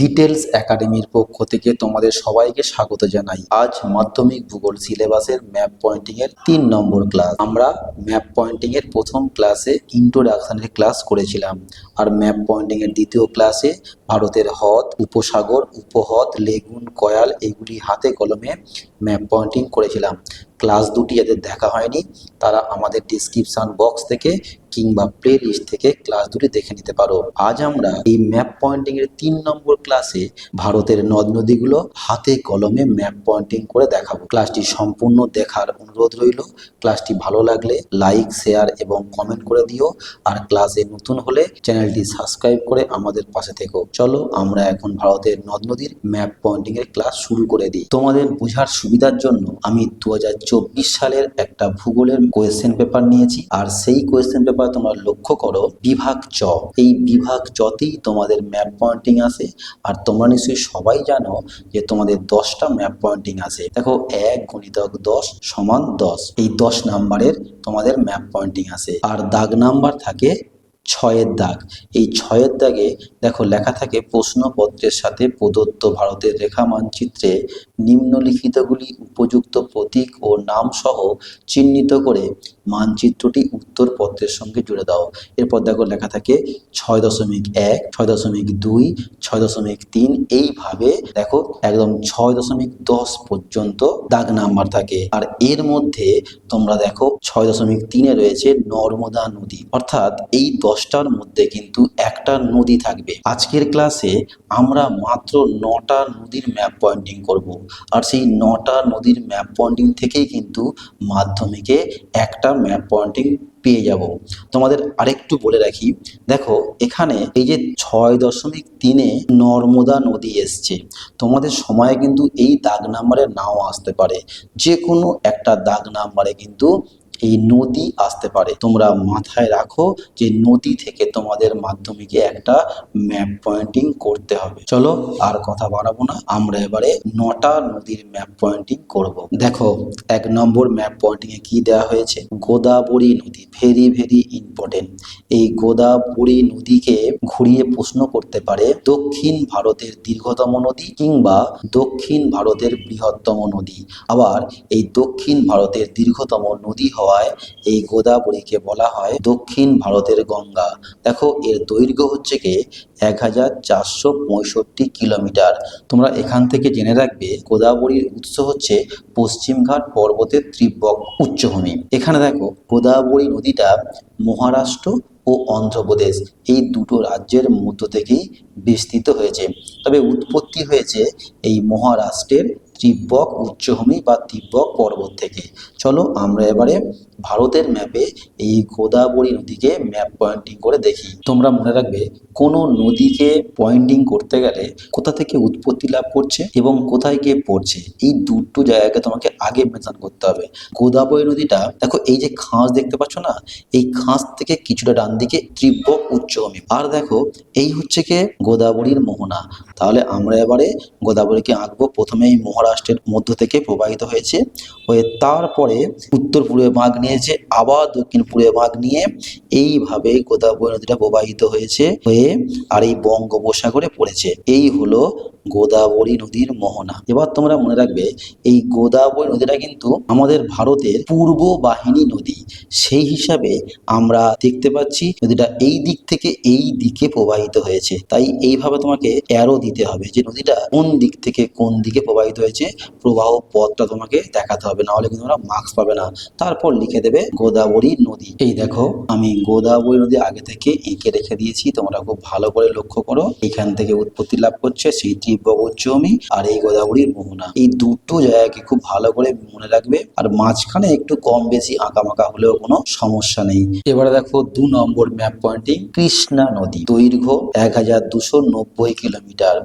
Details একাডেমির পক্ষ থেকে তোমাদের সবাইকে স্বাগত জানাই। আজ মাধ্যমিক ভূগোল সিলেবাসের ম্যাপ পয়েন্টিং এর তিন নম্বর ক্লাস। আমরা ম্যাপ পয়েন্টিং এর প্রথম ক্লাসে ইন্ট্রোডাকশনের ক্লাস করেছিলাম। আর ম্যাপ পয়েন্টিং এর দ্বিতীয় ক্লাসে ভারতের হ্রদ, উপসাগর, উপহ্রদ, লেগুন, কয়াল, এগুলি হাতে কলমে ম্যাপ পয়েন্টিং করেছিলাম। ক্লাস দুটি যাদের দেখা হয়নি, তারা আমাদের ডিসক্রিপশন বক্স থেকে কিংবা প্লে লিস্ট থেকে ক্লাস দুটি দেখে নিতে পারো। আজ আমরা এই ম্যাপ পয়েন্টিং এর তিন নম্বর ক্লাসে ভারতের নদ নদীগুলো হাতে কলমে ম্যাপ পয়েন্টিং করে দেখাবো। ক্লাসটি সম্পূর্ণ দেখার অনুরোধ রইল। ক্লাসটি ভালো লাগলে লাইক শেয়ার এবং কমেন্ট করে দিও। আর ক্লাসে নতুন হলে চ্যানেলটি সাবস্ক্রাইব করে আমাদের পাশে থেকো। চলো আমরা এখন ভারতের নদ নদীর ম্যাপ পয়েন্টিং এর ক্লাস শুরু করে দিই। তোমাদের বোঝার সুবিধার জন্য আমি দু হাজার সালের একটা ভূগোলের কোয়েশ্চেন পেপার নিয়েছি। আর সেই কোয়েশ্চেন পেপার তোমরা লক্ষ্য করো, বিভাগ চ। এই বিভাগ চতেই তোমাদের ম্যাপ পয়েন্টিং আসে। আর তোমরা নিশ্চয়ই সবাই জানো যে তোমাদের দশটা ম্যাপ পয়েন্টিং আছে দেখো, এক গণিতক দশ সমান দশ। এই দশ নাম্বারের তোমাদের ম্যাপ পয়েন্টিং আসে। আর দাগ নাম্বার থাকে ছয়ের দাগ। এই ছয়ের দাগে দেখো লেখা থাকে প্রশ্নপত্রের সাথে প্রদত্ত ভারতের রেখা মানচিত্রে নিম্নলিখিতগুলি উপযুক্ত প্রতীক ও নাম সহ চিহ্নিত করে মানচিত্রটি উত্তরপত্রের সঙ্গে জুড়ে দাও। এরপর দেখো লেখা থাকে ছয় দশমিক এক, ছয় দশমিক দুই, ছয় দশমিক তিন, এইভাবে দেখো একদম ছয় দশমিক দশ পর্যন্ত দাগ নাম্বার থাকে। আর এর মধ্যে তোমরা দেখো ছয় দশমিক তিনে রয়েছে নর্মদা নদী। অর্থাৎ এই দশটার মধ্যে কিন্তু একটা নদী থাকবে। আজকের ক্লাসে আমরা মাত্র নটা নদীর ম্যাপ পয়েন্টিং করব। আর সেই নটা নদীর ম্যাপ পয়েন্টিং থেকেই কিন্তু মাধ্যমিকে একটা ম্যাপ পয়েন্টিং পেয়ে যাব। তোমাদের আরেকটু বলে রাখি, দেখো এখানে এই যে ছয় দশমিক তিনে নর্মদা নদী এসছে, তোমাদের সময়ে কিন্তু এই দাগ নাম্বারে নাও আসতে পারে। যে কোনো একটা দাগ নাম্বারে কিন্তু এই নদী আসতে পারে। তোমরা মাথায় রাখো যে নদী থেকে তোমাদের মাধ্যমিকে একটা ম্যাপ পয়েন্টিং করতে হবে। চলো আর কথা বাড়াবো না। আমরা এবারে নটা নদীর ম্যাপ পয়েন্টিং করব। দেখো, এক নম্বর ম্যাপ পয়েন্টিং এ কি দেওয়া হয়েছে? গোদাবরী নদী। ভেরি ভেরি ইম্পর্টেন্ট এই গোদাবরী নদীকে ঘুরিয়ে প্রশ্ন করতে পারে, দক্ষিণ ভারতের দীর্ঘতম নদী কিংবা দক্ষিণ ভারতের বৃহত্তম নদী। আবার এই দক্ষিণ ভারতের দীর্ঘতম নদী হওয়ায় এই গোদাবরীকে বলা হয় দক্ষিণ ভারতের গঙ্গা। দেখো, এর দৈর্ঘ্য হচ্ছে কি? এক হাজার চারশো পঁয়ষট্টি কিলোমিটার। তোমরা এখান থেকে জেনে রাখবে, গোদাবরীর উৎস হচ্ছে পশ্চিমঘাট পর্বতের ত্রিব্যক উচ্চভূমি। এখানে দেখো, গোদাবরী নদীটা মহারাষ্ট্র ও অন্ধ্রপ্রদেশ, এই দুটো রাজ্যের মধ্য থেকেই বিস্তৃত হয়েছে। তবে উৎপত্তি হয়েছে এই মহারাষ্ট্রের ত্রিব্যক উচ্চভূমি বা তিব্বক পর্বত থেকে। চলো আমরা এবারে ভারতের ম্যাপে এই গোদাবরী নদীকে ম্যাপ পয়েন্টিং করে দেখি। তোমরা মনে রাখবে, কোনো নদীকে পয়েন্টিং করতে গেলে কোথা থেকে উৎপত্তি লাভ করছে এবং কোথায় গিয়ে পড়ছে, এই দুটো জায়গাকে তোমাকে আগে মেনশন করতে হবে। গোদাবরী নদীটা, দেখো এই যে খাঁজ দেখতে পাচ্ছ না, এই খাঁজ থেকে কিছুটা ডান দিকে ত্রিব্যক উচ্চভূমি। আর দেখো, এই হচ্ছে কি গোদাবরীর মোহনা। তাহলে আমরা এবারে গোদাবরীকে আঁকবো, প্রথমে এই মহারাষ্ট্রের মধ্য থেকে প্রবাহিত হয়েছে। হয়ে তারপরে উত্তর পূর্বে ভাগ নিয়েছে, আবার দক্ষিণ পূর্বে ভাগ নিয়ে এইভাবে গোদাবরী নদীটা প্রবাহিত হয়েছে। হয়ে আর এই বঙ্গোপসাগরে পড়েছে। এই হলো গোদাবরী নদীর মোহনা। এবার তোমরা মনে রাখবে, এই গোদাবরী নদীটা কিন্তু আমাদের ভারতের পূর্ব বাহিনী নদী। সেই হিসাবে আমরা দেখতে পাচ্ছি নদীটা এই দিক থেকে এই দিকে প্রবাহিত হয়েছে। তাই এইভাবে তোমাকে অ্যারো দিতে হবে যে নদীটা কোন দিক থেকে কোন দিকে প্রবাহিত হয়েছে। প্রবাহ পথটা তোমাকে দেখাতে হবে, নাহলে কিন্তু তোমরা মার্কস পাবে না। তারপর লিখে দেবে গোদাবরী নদী। এই দেখো, আমি গোদাবরী নদী আগে থেকে এঁকে রেখে দিয়েছি। তোমরা খুব ভালো করে লক্ষ্য করো। এখান থেকে উৎপত্তি লাভ করছে, সেই তীব্র জমি আর এই গোদাবরীর মোহনা। এই দুটো জায়গাকে খুব ভালো করে মনে রাখবে আর মাঝখানে একটু কম বেশি আঁকা মাকা হলেও কোনো সমস্যা নেই। এবারে দেখো দু নম্বর ম্যাপ পয়েন্টিং কৃষ্ণা নদী। দৈর্ঘ্য এক হাজার দুশো নব্বই কিলোমিটার।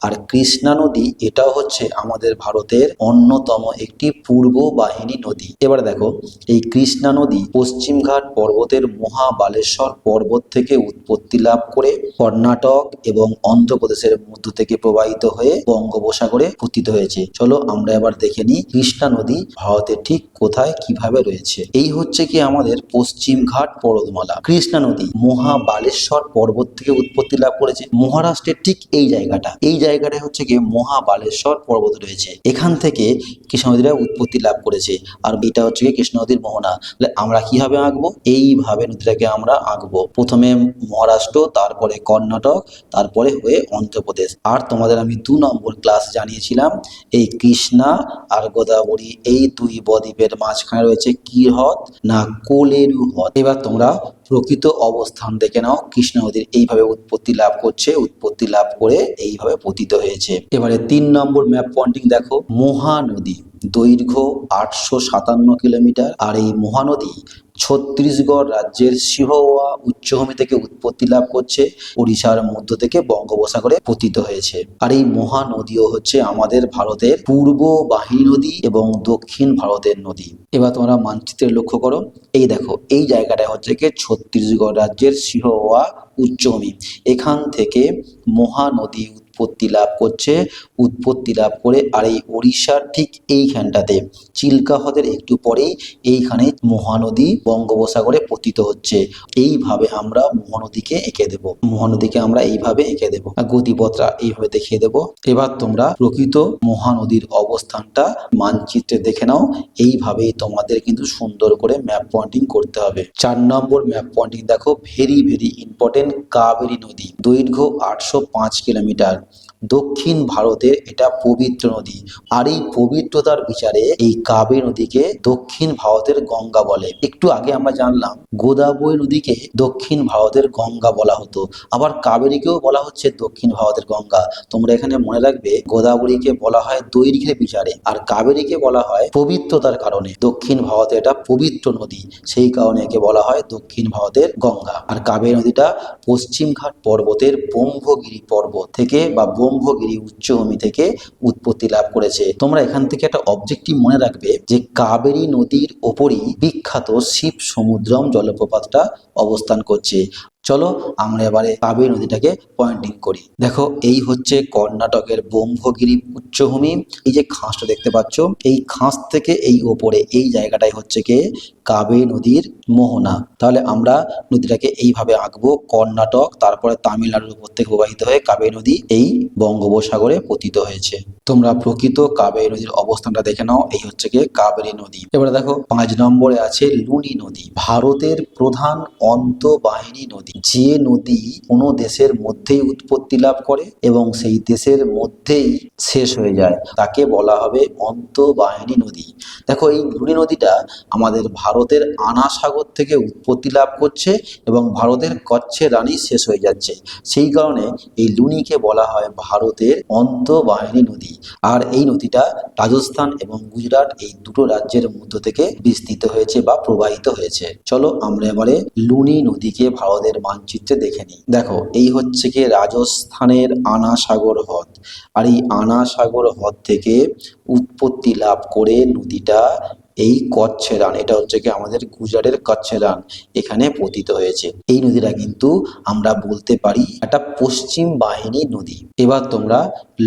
আর কৃষ্ণা নদী এটাও হচ্ছে আমাদের ভারতের অন্যতম একটি পূর্ব বাহিনী নদী। এবার দেখো, এই কৃষ্ণা নদী পশ্চিমঘাট পর্বতের মহাবালেশ্বর পর্বত থেকে উৎপত্তি লাভ করে কর্ণাটক এবং অন্ধ্রপ্রদেশের মধ্য থেকে প্রবাহিত হয়ে বঙ্গোপসাগরে পতিত হয়েছে। চলো আমরা এবার দেখে নিই কৃষ্ণা নদী ভারতের ঠিক কোথায় কীভাবে রয়েছে। এই হচ্ছে কি আমাদের পশ্চিমঘাট পর্বতমালা। কৃষ্ণা নদী মহাবালেশ্বর পর্বত থেকে উৎপত্তি লাভ করেছে। মহারাষ্ট্রের ঠিক এই জায়গাটা। এই জায়গাটা হচ্ছে কি মহাবালেশ্বর পর্বত রয়েছে। এখান থেকে কৃষ্ণ নদীরা উৎপত্তি লাভ করেছে। আর এটা হচ্ছে কি কৃষ্ণ নদীর মোহনা। তাহলে আমরা কীভাবে আঁকবো? এইভাবে নদীটাকে আমরা আঁকবো। প্রথমে মহারাষ্ট্র, তারপরে কর্ণাটক, তারপরে হয়ে অন্ধ্রপ্রদেশ। আর তোমাদের আমি দু নম্বর ক্লাস জানিয়েছিলাম, এই কৃষ্ণা আর গোদাবরী, এই দুই বদ্বীপের মাঝখানে রয়েছে কি হ্রদ না কোলেরু হ্রদ এবার তোমরা প্রকৃত অবস্থান দেখে নাও। কৃষ্ণ নদীর এইভাবে উৎপত্তি লাভ করছে, উৎপত্তি লাভ করে এইভাবে পতিত হয়েছে। এবারে তিন নম্বর ম্যাপ পয়েন্টিং দেখো। মহানদী। দৈর্ঘ্য আটশো সাতান্ন কিলোমিটার আর এই মহানদী ছত্তিশগড় রাজ্যের সিহওয়া উচ্চভূমি থেকে উৎপত্তি লাভ করছে। ওড়িশার মধ্য থেকে বঙ্গোপসাগরে পতিত হয়েছে। আর এই মহানদীও হচ্ছে আমাদের ভারতের পূর্ব বাহিনী নদী এবং দক্ষিণ ভারতের নদী। এবার তোমরা মানচিত্রে লক্ষ্য করো। এই দেখো, এই জায়গাটা হচ্ছে কি ছত্তিশগড় রাজ্যের সিহওয়া উচ্চভূমি। এখান থেকে মহানদী উৎপত্তি লাভ করছে। উৎপত্তি লাভ করে আর এই ওড়িশার ঠিক এইখানটাতে চিল্কা হ্রদের একটু পরেই এইখানে মহানদী বঙ্গোপসাগরে পতিত হচ্ছে। এইভাবে আমরা মহানদীকে এঁকে দেব। মহানদীকে আমরা এইভাবে এঁকে দেব। আর গতিপথটা এইভাবে দেখিয়ে দেব। এবার তোমরা প্রকৃত মহানদীর অবস্থানটা, মানচিত্রে দেখে নাও। এইভাবেই তোমাদের কিন্তু সুন্দর করে ম্যাপ পয়েন্টিং করতে হবে। চার নম্বর ম্যাপ পয়েন্টিং দেখো ভেরি ভেরি ইম্পর্টেন্ট কাবেরী নদী। দৈর্ঘ্য আটশো পাঁচ কিলোমিটার। দক্ষিণ ভারতের এটা পবিত্র নদী। আর এই পবিত্রতার বিচারে এই কাবেরী নদীকে দক্ষিণ ভারতের গঙ্গা বলে। একটু আগে আমরা জানলাম, গোদাবরী নদীকে দক্ষিণ ভারতের গঙ্গা বলা হতো। আবার কাবেরীকেও বলা হচ্ছে দক্ষিণ ভারতের গঙ্গা। তোমরা এখানে মনে রাখবে, গোদাবরীকে বলা হয় দৈর্ঘ্যের বিচারে। আর কাবেরীকে বলা হয় পবিত্রতার কারণে। দক্ষিণ ভারতে এটা পবিত্র নদী। সেই কারণে একে বলা হয় দক্ষিণ ভারতের গঙ্গা। আর কাবেরী নদীটা পশ্চিমঘাট পর্বতের ব্রহ্মগিরি পর্বত থেকে বা ব্রহ্মগিরি উচ্চভূমি থেকে উৎপত্তি লাভ করেছে। তোমরা এখান থেকে একটা অবজেক্টিভ মনে রাখবে যে কাবেরী নদীর ওপরই বিখ্যাত শিব সমুদ্রম জলপ্রপাতটা অবস্থান করছে। চলো আমরা এবারে কাবেরী নদীটাকে পয়েন্টিং করি। দেখো, এই হচ্ছে কর্ণাটকের ব্রহ্মগিরি উচ্চভূমি। এই যে খাসটা দেখতে পাচ্ছ, এই খাস থেকে এই ওপরে, এই জায়গাটাই হচ্ছে কে? কাবেরী নদীর মোহনা। তাহলে আমরা নদীটাকে এইভাবে আঁকবো, কর্ণাটক, তারপরে তামিলনাড়ুর উপর থেকে প্রবাহিত হয়ে কাবেরী নদী এই বঙ্গোপসাগরে পতিত হয়েছে। তোমরা প্রকৃত কাবেরী নদীর অবস্থানটা দেখে নাও, এই হচ্ছে গিয়ে কাবেরী নদী। এবারে দেখো, পাঁচ নম্বরে আছে লুনি নদী, ভারতের প্রধান অন্তবাহিনী নদী। যে নদী কোনো দেশের মধ্যেই উৎপত্তি লাভ করে এবং সেই দেশের মধ্যেই শেষ হয়ে যায়, তাকে বলা হবে অন্তবাহিনী নদী। দেখো, এই লুনি নদীটা আমাদের ভারতের আনা সাগর থেকে উৎপত্তি লাভ করছে এবং ভারতের কচ্ছে রানী শেষ হয়ে যাচ্ছে। সেই কারণে এই লুনিকে বলা হয় ভারতের অন্তবাহিনী নদী। আর এই নদীটা রাজস্থান এবং গুজরাট এই দুটো রাজ্যের মধ্য থেকে বিস্তৃত হয়েছে বা প্রবাহিত হয়েছে। চলো আমরা এবারে লুনি নদীকে ভারতের মানচিত্রে দেখে নিই। দেখো, এই হচ্ছে কি রাজস্থানের আনা সাগর হ্রদ। আর এই আনা সাগর হ্রদ থেকে উৎপত্তি লাভ করে নদীটা এই কচ্ছেরান এটা হচ্ছে কি আমাদের গুজরাটের কচ্ছেরান এখানে পতিত হয়েছে। এই নদীটা কিন্তু আমরা বলতে পারি একটা পশ্চিম বাহিনী নদী। এবার তোমরা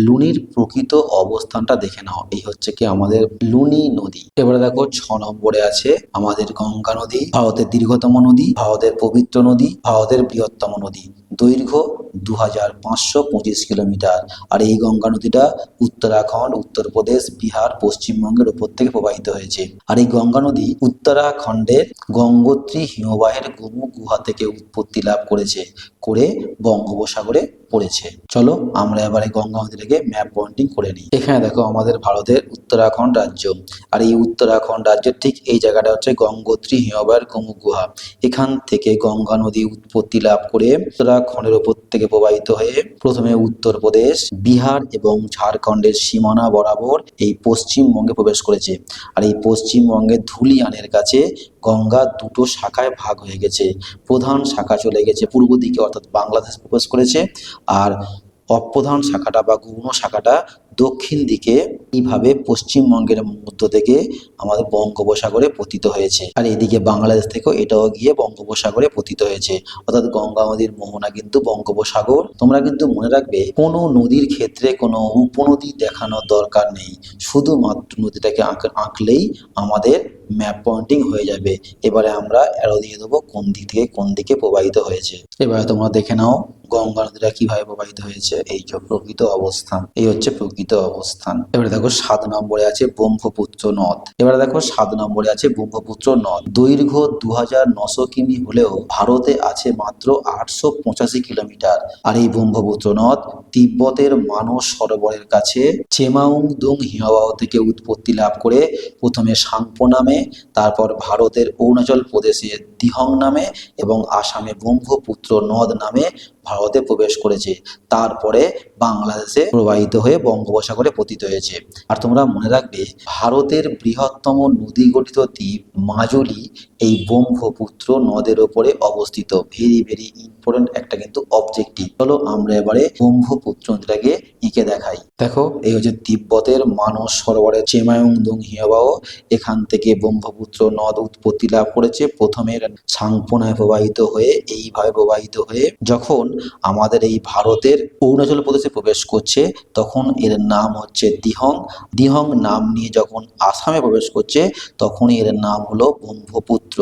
লুনির প্রকৃত অবস্থানটা দেখে নাও। এই হচ্ছে কি আমাদের লুনি নদী। এবারে দেখো ছ নম্বরে আছে আমাদের গঙ্গা নদী, ভারতের দীর্ঘতম নদী, ভারতের পবিত্র নদী, ভারতের বৃহত্তম নদী। দৈর্ঘ্য দু হাজার পাঁচশো পঁচিশ কিলোমিটার। আর এই গঙ্গা নদীটা উত্তরাখণ্ড, উত্তরপ্রদেশ, বিহার, পশ্চিমবঙ্গের উপর থেকে প্রবাহিত হয়েছে। আর এই গঙ্গা নদী উত্তরাখণ্ডের গঙ্গোত্রী হিমবাহের গোমুখ গুহা থেকে উৎপত্তি লাভ করেছে। করে বঙ্গোপসাগরে পড়েছে। চলো আমরা এবারে গঙ্গা নদীটাকে ম্যাপ পয়েন্টিং করে নিই। এখানে দেখো আমাদের ভারতের উত্তরাখণ্ড রাজ্য। আর এই উত্তরাখণ্ড রাজ্যের ঠিক এই জায়গাটা হচ্ছে গঙ্গোত্রী হিমবাহের গোমুখ গুহা এখান থেকে গঙ্গা নদী উৎপত্তি লাভ করে উত্তরাখণ্ডের ওপর থেকে প্রবাহিত হয়ে প্রথমে উত্তরপ্রদেশ, বিহার এবং ঝাড়খণ্ডের সীমানা বরাবর এই পশ্চিমবঙ্গে প্রবেশ করেছে। আর এই পশ্চিমবঙ্গের ধুলিয়ানের কাছে গঙ্গা দুটো শাখায় ভাগ হয়ে গেছে। প্রধান শাখা চলে গেছে পূর্ব দিকে, অর্থাৎ বাংলাদেশ প্রবেশ করেছে। আর অপ্রধান শাখাটা বা গৌণ শাখাটা দক্ষিণ দিকে এইভাবে পশ্চিমবঙ্গের মধ্য থেকে আমাদের বঙ্গোপসাগরে পতিত হয়েছে। আর এদিকে বাংলাদেশ থেকেও এটাও গিয়ে বঙ্গোপসাগরে পতিত হয়েছে। অর্থাৎ গঙ্গা নদীর মোহনা কিন্তু বঙ্গোপসাগর। তোমরা কিন্তু মনে রাখবে, কোনো নদীর ক্ষেত্রে কোনো উপনদী দেখানোর দরকার নেই। শুধুমাত্র নদীটাকে আঁক- আঁকলেই আমাদের ম্যাপ পয়েন্টিং হয়ে যাবে। এবারে আমরা অ্যারো দিয়ে দেবো কোন দিক থেকে কোন দিকে প্রবাহিত হয়েছে। এবারে তোমরা দেখে নাও গঙ্গা নদীটা কীভাবে প্রবাহিত হয়েছে। এই যে প্রকৃত অবস্থান, এই হচ্ছে প্রকৃত অবস্থান। এবারে দেখো সাত নম্বরে আছে ব্রহ্মপুত্র নদ। এবারে দেখো সাত নম্বরে আছে ব্রহ্মপুত্র নদ। দৈর্ঘ্য দু হাজার নশো কিমি হলেও ভারতে আছে মাত্র আটশো পঁচাশি কিলোমিটার। আর এই ব্রহ্মপুত্র নদ তিব্বতের মানস সরোবরের কাছে চেমাউং দুং হিমবাহ থেকে উৎপত্তি লাভ করে প্রথমে সাংপো নামে তারপর ভারতের অরুণাচল প্রদেশে দিহং নামে এবং আসামে ব্রহ্মপুত্র নদ নামে ভারতে প্রবেশ করেছে। তারপরে বাংলাদেশে প্রবাহিত হয়ে বঙ্গোপসাগরে পতিত হয়েছে। আর তোমরা মনে রাখবে, ভারতের বৃহত্তম নদী গঠিত দ্বীপ মাজুলি এই ব্রহ্মপুত্র নদের ওপরে অবস্থিত। ভেরি ভেরি ইম্পর্টেন্ট একটা কিন্তু অবজেক্টিভ চলো আমরা এবারে ব্রহ্মপুত্র নদীটাকে এঁকে দেখাই। দেখো, এই হচ্ছে তিব্বতের মানস সরোবরের চেমায়ুংদুং হিমবাহ এখান থেকে ব্রহ্মপুত্র নদ উৎপত্তি লাভ করেছে। প্রথমে সাংপোনায় প্রবাহিত হয়ে এইভাবে প্রবাহিত হয়ে যখন আমাদের এই ভারতের অরুণাচল প্রদেশে প্রবেশ করছে, তখন এর নাম হচ্ছে দিহং। দিহং নাম নিয়ে যখন আসামে প্রবেশ করছে তখন এর নাম হলো ব্রহ্মপুত্র।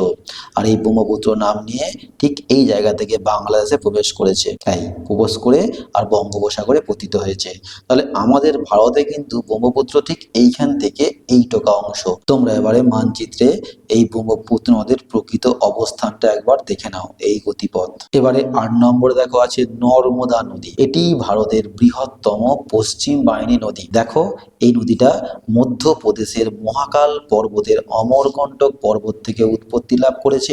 আর এই ব্রহ্মপুত্র নাম নিয়ে ঠিক এই জায়গা থেকে বাংলাদেশে প্রবেশ করেছে। তাই প্রবেশ করে আর বঙ্গোপসাগরে পতিত হয়েছে। তাহলে আমাদের ভারতে কিন্তু ব্রহ্মপুত্র ঠিক এইখান থেকে এইটুকা অংশ। তোমরা এবারে মানচিত্রে এই ব্রহ্মপুত্র নদের প্রকৃত অবস্থানটা একবার দেখে নাও এই গতিপথ। এবারে আট নম্বরে দেখো আছে নর্মদা নদী। এটি ভারতের বৃহত্তম পশ্চিম বাহিনী নদী। দেখো এই নদীটা মধ্যপ্রদেশের মহাকাল পর্বতের অমরকণ্টক পর্বত থেকে উৎপত্তি লাভ করেছে।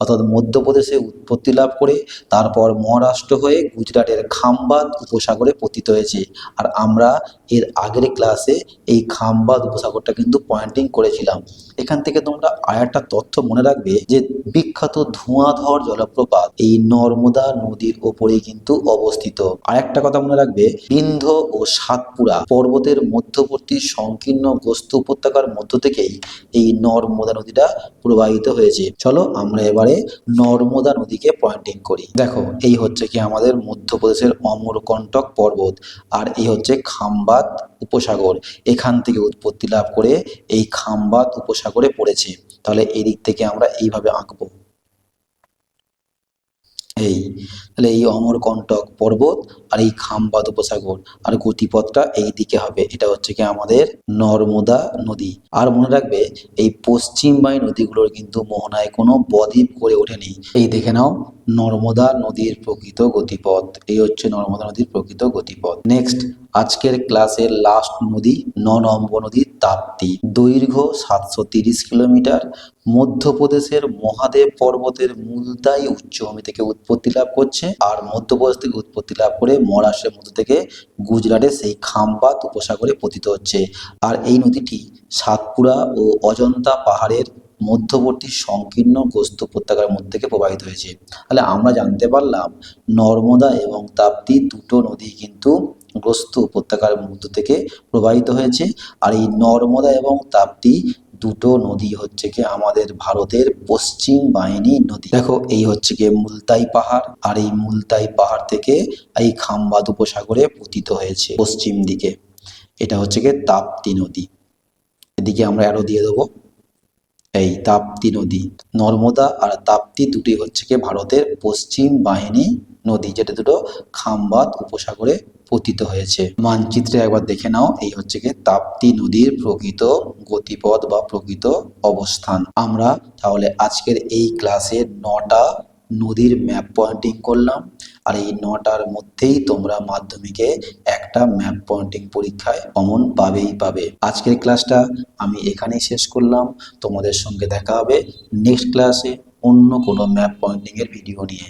অর্থাৎ মধ্যপ্রদেশে উৎপত্তি লাভ করে তারপর মহারাষ্ট্র হয়ে গুজরাটের খাম্বাদ উপসাগরে পতিত হয়েছে। আর আমরা এর আগের ক্লাসে এই খাম্বাদ উপসাগরটা কিন্তু পয়েন্টিং করেছিলাম। এখান থেকে তোমরা আর একটা তথ্য মনে রাখবে যে বিখ্যাত ধোঁয়াধর জলপ্রপাত এই নর্মদা নদীর ওপরেই কিন্তু অবস্থিত। আর একটা কথা মনে রাখবে বিন্ধ ও সাতপুরা পর্বতের মধ্যবর্তী সংকীর্ণ গোস্ত উপত্যকার মধ্য থেকেই এই নর্মদা নদীটা প্রবাহিত হয়েছে। চলো আমরা এবারে নর্মদা নদীকে পয়েন্টিং করি। দেখো, এই হচ্ছে কি আমাদের মধ্যপ্রদেশের অমরকণ্টক পর্বত, আর এই হচ্ছে খাম্বাত উপসাগর। এখান থেকে উৎপত্তি লাভ করে এই খাম্বাত উপসাগরে পড়েছে। তাহলে এই দিক থেকে আমরা এইভাবে আঁকবো। এই, তাহলে এই অমরকণ্টক পর্বত আর এই খাম্বাদ উপসাগর আর গতিপথটা এই দিকে হবে। এটা হচ্ছে কি আমাদের নর্মদা নদী। আর মনে রাখবে, এই পশ্চিমবাই নদীগুলোর কিন্তু মোহনায় কোনো বদ্বীপ করে ওঠেনি। এই দেখে নাও নর্মদা নদীর প্রকৃত গতিপথ। এই হচ্ছে নর্মদা নদীর প্রকৃত গতিপথ। নেক্সট আজকের ক্লাসের লাস্ট নদী ন নম্বর নদী তাপ্তি। দৈর্ঘ্য সাতশো তিরিশ কিলোমিটার। মধ্যপ্রদেশের মহাদেব পর্বতের মুলতাই উচ্চভূমি থেকে উৎপত্তি লাভ করছে। আর মধ্যপ্রদেশ থেকে উৎপত্তি লাভ করে মহারাষ্ট্রের মধ্য থেকে গুজরাটে সেই খাম্বাত উপসাগরে পতিত হচ্ছে। আর এই নদীটি সাতপুরা ও অজন্তা পাহাড়ের মধ্যবর্তী সংকীর্ণ গোস্ত উপত্যকার মধ্যে থেকে প্রবাহিত হয়েছে। তাহলে আমরা জানতে পারলাম নর্মদা এবং তাপ্তি দুটো নদী কিন্তু গ্রস্ত উপত্যকার মধ্য থেকে প্রবাহিত হয়েছে। আর এই নর্মদা এবং তাপ্তি দুটো নদী হচ্ছে কি আমাদের ভারতের পশ্চিম বাহিনী নদী। দেখো, এই হচ্ছে কি মুলতাই পাহাড়, আর এই মুলতাই পাহাড় থেকে এই খাম্বাদ উপসাগরে পতিত হয়েছে পশ্চিম দিকে। এটা হচ্ছে কি তাপ্তি নদী। এদিকে আমরা অ্যারো দিয়ে দেবো। এই তাপ্তি নদী। নর্মদা আর তাপ্তি দুটি হচ্ছে কি ভারতের পশ্চিম বাহিনী নদী, যেটা দুটো খাম্বাদ উপসাগরে পতিত হয়েছে। মানচিত্রে একবার দেখে নাও, এই হচ্ছে কি তাপ্তি নদীর প্রকৃত গতিপথ বা প্রকৃত অবস্থান। আমরা তাহলে আজকের এই ক্লাসে নটা নদীর ম্যাপ পয়েন্টিং করলাম। আর এই নটার মধ্যেই তোমরা মাধ্যমিকে একটা ম্যাপ পয়েন্টিং পরীক্ষায় কমন পাবেই পাবে। আজকের ক্লাসটা আমি এখানেই শেষ করলাম। তোমাদের সঙ্গে দেখা হবে নেক্সট ক্লাসে অন্য কোনো ম্যাপ পয়েন্টিংয়ের ভিডিও নিয়ে।